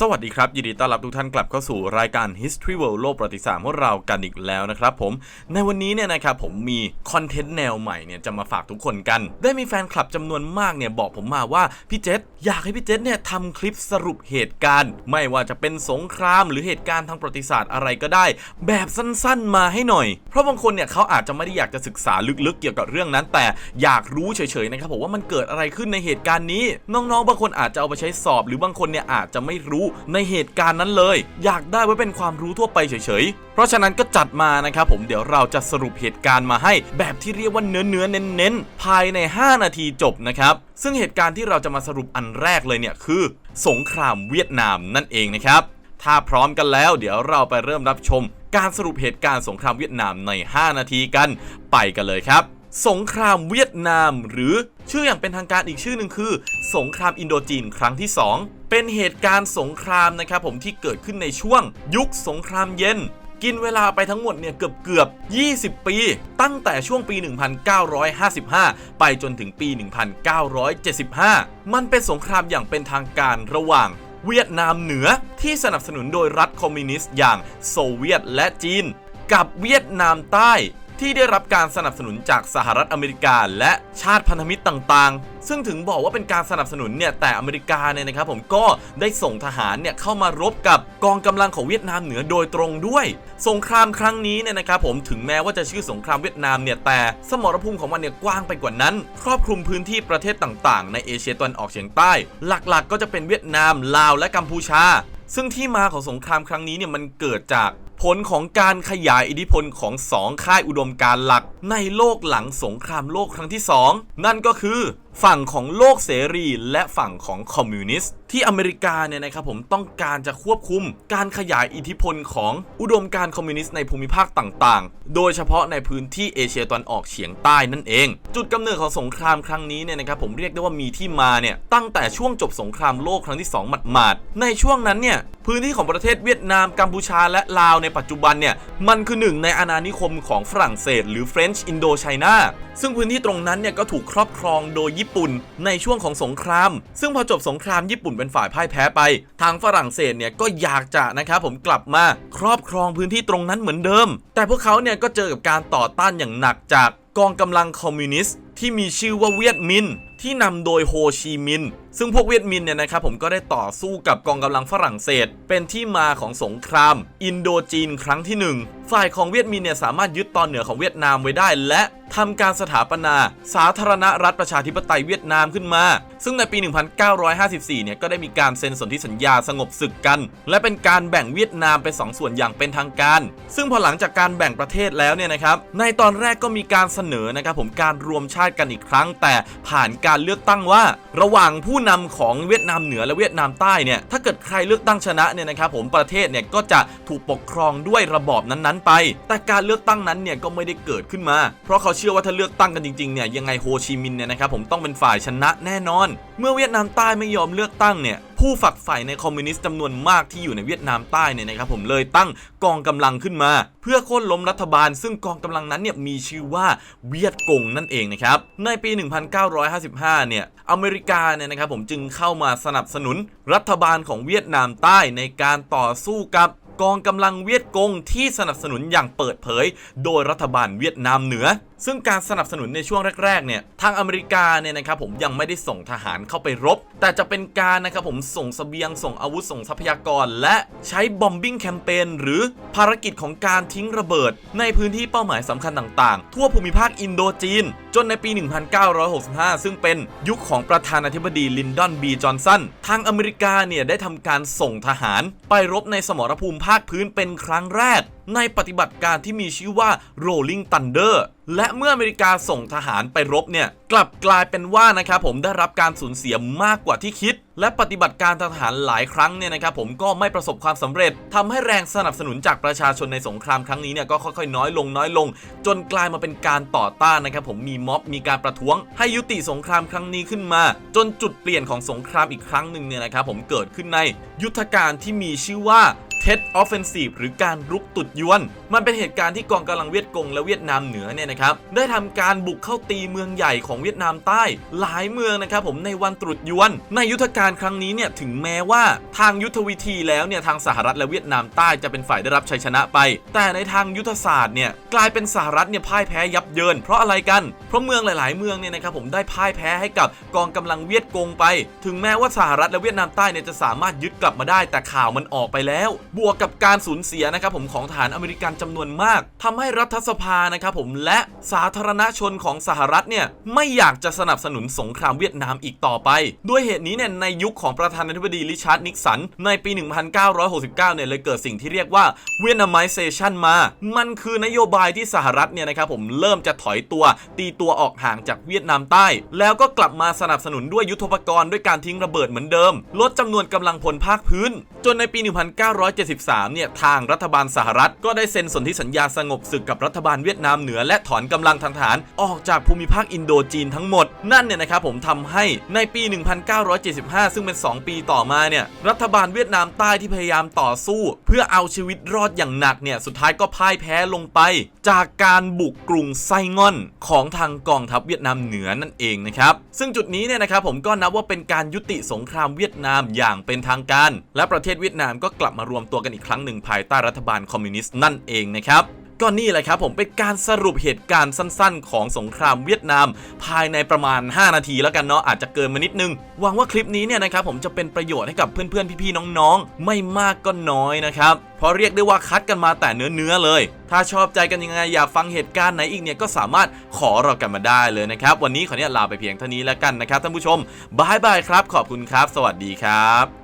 สวัสดีครับ ยินดีต้อนรับทุกท่านกลับเข้าสู่รายการ History World โลกประวัติศาสตร์ของเรากันอีกแล้วนะครับผมในวันนี้เนี่ยนะครับผมมีคอนเทนต์แนวใหม่เนี่ยจะมาฝากทุกคนกัน ได้มีแฟนคลับจำนวนมากเนี่ยบอกผมมาว่า พี่เจษอยากให้พี่เจษเนี่ยทำคลิปสรุปเหตุการณ์ ไม่ว่าจะเป็นสงครามหรือเหตุการณ์ทางประวัติศาสตร์อะไรก็ได้ แบบสั้นๆมาให้หน่อย เพราะบางคนเนี่ยเขาอาจจะไม่ได้อยากจะศึกษาลึกๆ เกี่ยวกับเรื่องนั้น แต่อยากรู้เฉยๆนะครับผมว่ามันเกิดอะไรขึ้นในเหตุการณ์นี้ น้องๆ บางคนอาจจะเอาไปใช้สอบ หรือบางคนเนี่ยอาจจะไม่รู้ในเหตุการณ์นั้นเลย อยากได้ไว้เป็นความรู้ทั่วไปเฉยๆ เพราะฉะนั้นก็จัดมานะครับผมเดี๋ยวเราจะสรุปเหตุการณ์มาให้ แบบที่เรียกว่าเนื้อเนื้อๆเน้นๆภายใน 5 นาทีจบนะครับซึ่งเหตุการณ์ที่เราจะมาสรุปอันแรกเลยเนี่ยคือ สงครามเวียดนามนั่นเองนะครับถ้าพร้อมกันแล้ว เดี๋ยวเราไปเริ่มรับชม การสรุปเหตุการณ์สงครามเวียดนามใน 5 นาทีกัน ไปกันเลยครับ สงครามเวียดนาม หรือชื่ออย่างเป็นทางการอีกชื่อหนึ่งคือ สงครามอินโดจีนครั้งที่ 2 เป็นเหตุการณ์สงครามนะครับผมที่เกิดขึ้นในช่วง ยุคสงครามเย็น กินเวลาไปทั้งหมดเนี่ยเกือบเกือบ 20 ปี ตั้งแต่ช่วงปี 1955 ไปจนถึงปี 1975 มันเป็นสงครามอย่างเป็นทางการระหว่างเวียดนามเหนือที่สนับสนุนโดยรัฐคอมมิวนิสต์อย่างโซเวียตและจีน กับเวียดนามใต้ ที่ได้รับการสนับสนุนจากสหรัฐอเมริกา และชาติพันธมิตรต่างๆ ซึ่งถึงบอกว่าเป็นการสนับสนุนเนี่ยแต่อเมริกาเนี่ยนะครับผมก็ได้ส่งทหารเนี่ยเข้ามารบกับกองกำลังของเวียดนามเหนือโดยตรงด้วย สงครามครั้งนี้เนี่ยนะครับผมถึงแม้ว่าจะชื่อสงครามเวียดนามเนี่ยแต่สมรภูมิของมันเนี่ยกว้างไปกว่านั้น ครอบคลุมพื้นที่ประเทศต่างๆ ในเอเชียตะวันออกเฉียงใต้ หลักๆ ก็จะเป็นเวียดนามลาวและกัมพูชาซึ่งที่มาของสงครามครั้งนี้เนี่ยมันเกิดจาก ผลของการขยายอิทธิพลของสองค่ายอุดมการณ์หลักในโลกหลังสงครามโลกครั้งที่ 2 นั่นก็คือ ฝั่งของโลกเสรีและฝั่งของคอมมิวนิสต์ที่อเมริกาเนี่ยนะครับผมต้องการจะควบคุมการขยายอิทธิพลของอุดมการคอมมิวนิสต์ในภูมิภาคต่างๆ โดยเฉพาะในพื้นที่เอเชียตะวันออกเฉียงใต้นั่นเอง จุดกำเนิดของสงครามครั้งนี้เนี่ยนะครับผมเรียกได้ว่ามีที่มาเนี่ยตั้งแต่ช่วงจบสงครามโลกครั้งที่ 2 หมาดๆในช่วงนั้นเนี่ยพื้นที่ของประเทศเวียดนามกัมพูชาและลาวในปัจจุบันเนี่ยมันคือหนึ่งในอาณานิคมของฝรั่งเศส หรือ French Indochina ซึ่งพื้นที่ตรงนั้นเนี่ยก็ถูกครอบครองโดยญี่ปุ่นในช่วงของสงคราม ซึ่งพอจบสงครามญี่ปุ่นเป็นฝ่ายพ่ายแพ้ไป ทางฝรั่งเศสเนี่ยก็อยากจะนะครับผมกลับมาครอบครองพื้นที่ตรงนั้นเหมือนเดิม แต่พวกเขาเนี่ยก็เจอกับการต่อต้านอย่างหนักจากกองกำลังคอมมิวนิสต์ที่มีชื่อว่าเวียดมินที่นำโดยโฮชิมินห์ ซึ่งพวกเวียดมินเนี่ยนะครับผมก็ได้ต่อสู้กับกองกำลังฝรั่งเศส เป็นที่มาของสงคราม อินโดจีนครั้งที่หนึ่งฝ่ายของเวียดมินเนี่ยสามารถยึดตอนเหนือของเวียดนามไว้ได้ และทำการสถาปนาสาธารณรัฐประชาธิปไตยเวียดนามขึ้นมา ซึ่งในปี 1954 เนี่ยก็ได้มีการเซ็นสนธิสัญญาสงบศึกกัน และเป็นการแบ่งเวียดนามเป็นสองส่วนอย่างเป็นทางการ ซึ่งพอหลังจากการแบ่งประเทศแล้วเนี่ยนะครับ ในตอนแรกก็มีการเสนอนะครับผมการรวมชาติกันอีกครั้ง แต่ผ่านการเลือกตั้งว่า ระหว่างผู้นำของเวียดนามเหนือและเวียดนามใต้เนี่ยถ้าเกิดใครเลือกตั้งชนะเนี่ยนะครับผมประเทศเนี่ยก็จะถูกปกครองด้วยระบอบนั้นๆ ไป แต่การเลือกตั้งนั้นเนี่ยก็ไม่ได้เกิดขึ้นมา เพราะเขาเชื่อว่าถ้าเลือกตั้งกันจริงๆเนี่ยยังไงโฮชิมินห์เนี่ยนะครับผมต้องเป็นฝ่ายชนะแน่นอน เมื่อเวียดนามใต้ไม่ยอมเลือกตั้งเนี่ย ผู้ฝักใฝ่ในคอมมิวนิสต์จำนวนมากที่อยู่ในเวียดนามใต้เนี่ยนะครับผมเลยตั้งกองกำลังขึ้นมา เพื่อโค่นล้มรัฐบาล ซึ่งกองกำลังนั้นเนี่ยมีชื่อว่าเวียดกงนั่นเองนะครับในปี 1955 เนี่ยอเมริกาเนี่ยนะครับผมจึงเข้ามาสนับสนุนรัฐบาลของเวียดนามใต้ในการต่อสู้กับ กองกำลังเวียดกงที่สนับสนุนอย่างเปิดเผย โดยรัฐบาลเวียดนามเหนือ ซึ่งการสนับสนุนในช่วงแรกๆเนี่ยทางอเมริกาเนี่ยนะครับผมยังไม่ได้ส่งทหารเข้าไปรบ แต่จะเป็นการนะครับผมส่งเสบียงส่งอาวุธส่งทรัพยากร และใช้บอมบิ้งแคมเปญหรือภารกิจของการทิ้งระเบิด ในพื้นที่เป้าหมายสำคัญต่างๆ ทั่วภูมิภาคอินโดจีน จนในปี 1965 ซึ่งเป็นยุคของประธานาธิบดีลินดอนบีจอห์นสันทางอเมริกาเนี่ยได้ทำการส่งทหารไปรบในสมรภูมิภาคพื้นเป็นครั้งแรก ในปฏิบัติการที่มีชื่อว่า Rolling Thunder และเมื่ออเมริกาส่งทหารไปรบเนี่ย กลับกลายเป็นว่านะครับผมได้รับการสูญเสียมากกว่าที่คิด และปฏิบัติการทหารหลายครั้งเนี่ยนะครับผมก็ไม่ประสบความสำเร็จทำให้แรงสนับสนุนจากประชาชนในสงครามครั้งนี้เนี่ยก็ค่อยๆ น้อยลงน้อยลง จนกลายมาเป็นการต่อต้านนะครับผมมีม็อบมีการประท้วง ให้ยุติสงครามครั้งนี้ขึ้นมา จนจุดเปลี่ยนของสงครามอีกครั้งหนึ่งเนี่ยนะครับผมเกิดขึ้นในยุทธการที่มีชื่อว่า เท t Offensive หรือการรุกตุดยวน มันเป็นเหตุการณ์ที่กองกำลังเวียดกงและเวียดนามเหนือเนี่ยนะครับได้ทำการบุกเข้าตีเมืองใหญ่ของเวียดนามใต้ หลายเมืองนะครับผมในวันตรุษยวน ในยุทธการครั้งนี้เนี่ยถึงแม้ว่าทางยุทธวิธีแล้วเนี่ยทางสหรัฐและเวียดนามใต้จะเป็นฝ่ายได้รับชัยชนะไป แต่ในทางยุทธศาสตร์เนี่ยกลายเป็นสหรัฐเนี่ยพ่ายแพ้ยับเยิน เพราะอะไรกัน เพราะเมืองหลาย ๆ เมืองเนี่ยนะครับผมได้พ่ายแพ้ให้กับกองกำลังเวียดกงไป ถึงแม้ว่าสหรัฐและเวียดนามใต้เนี่ยจะสามารถยึดกลับมาได้ แต่ข่าวมันออกไปแล้วบวกกับการสูญเสียนะครับผมของทหารอเมริกันจำนวนมากทำให้รัฐสภานะครับผมและสาธารณชนของสหรัฐเนี่ยไม่อยากจะสนับสนุนสงครามเวียดนามอีกต่อไป ด้วยเหตุนี้เนี่ยในยุคของประธานาธิบดีริชาร์ดนิกสันในปี 1969 เนี่ยเลยเกิดสิ่งที่เรียกว่าเวียดนามเซชันมา มันคือนโยบายที่สหรัฐเนี่ยนะครับผมเริ่มจะถอยตัว ตีตัวออกห่างจากเวียดนามใต้ แล้วก็กลับมาสนับสนุนด้วยยุทธปกรณ์ด้วยการทิ้งระเบิดเหมือนเดิม ลดจำนวนกำลังพลภาคพื้น จนในปี 1975 1973 เนี่ย ทางรัฐบาลสหรัฐ ก็ได้เซ็นสนธิสัญญาสงบศึกกับรัฐบาลเวียดนามเหนือ และถอนกำลังทางทหารออกจากภูมิภาคอินโดจีนทั้งหมด นั่นเนี่ยนะครับผมทำให้ในปี 1975 ซึ่งเป็น 2 ปีต่อมาเนี่ยรัฐบาลเวียดนามใต้ที่พยายามต่อสู้ เพื่อเอาชีวิตรอดอย่างหนักเนี่ยสุดท้ายก็พ่ายแพ้ลงไป จากการบุกกรุงไซงอนของทางกองทัพเวียดนามเหนือนั่นเองนะครับซึ่งจุดนี้เนี่ยนะครับผมก็นับว่าเป็นการยุติสงครามเวียดนามอย่างเป็นทางการ และประเทศเวียดนามก็กลับมารวมตัวกันอีกครั้งหนึ่งภายใต้รัฐบาลคอมมิวนิสต์นั่นเองนะครับก็นี่แหละครับผมเป็นการสรุปเหตุการณ์สั้นๆ ของสงครามเวียดนาม ภายในประมาณ 5 นาทีแล้วกันเนาะอาจจะเกินมานิดนึงหวังว่าคลิปนี้เนี่ยนะครับผมจะเป็นประโยชน์ให้กับเพื่อนๆ พี่ๆ น้องๆ ไม่มากก็น้อยนะครับเพราะเรียกได้ว่าคัดกันมาแต่เนื้อๆเลย ถ้าชอบใจกันยังไงอยากฟังเหตุการณ์ไหนอีกเนี่ยก็สามารถขอเรากันมาได้เลยนะครับวันนี้ขอเนี่ยลาไปเพียงเท่านี้แล้วกันนะครับท่านผู้ชมบายบายครับ ขอบคุณครับ สวัสดีครับ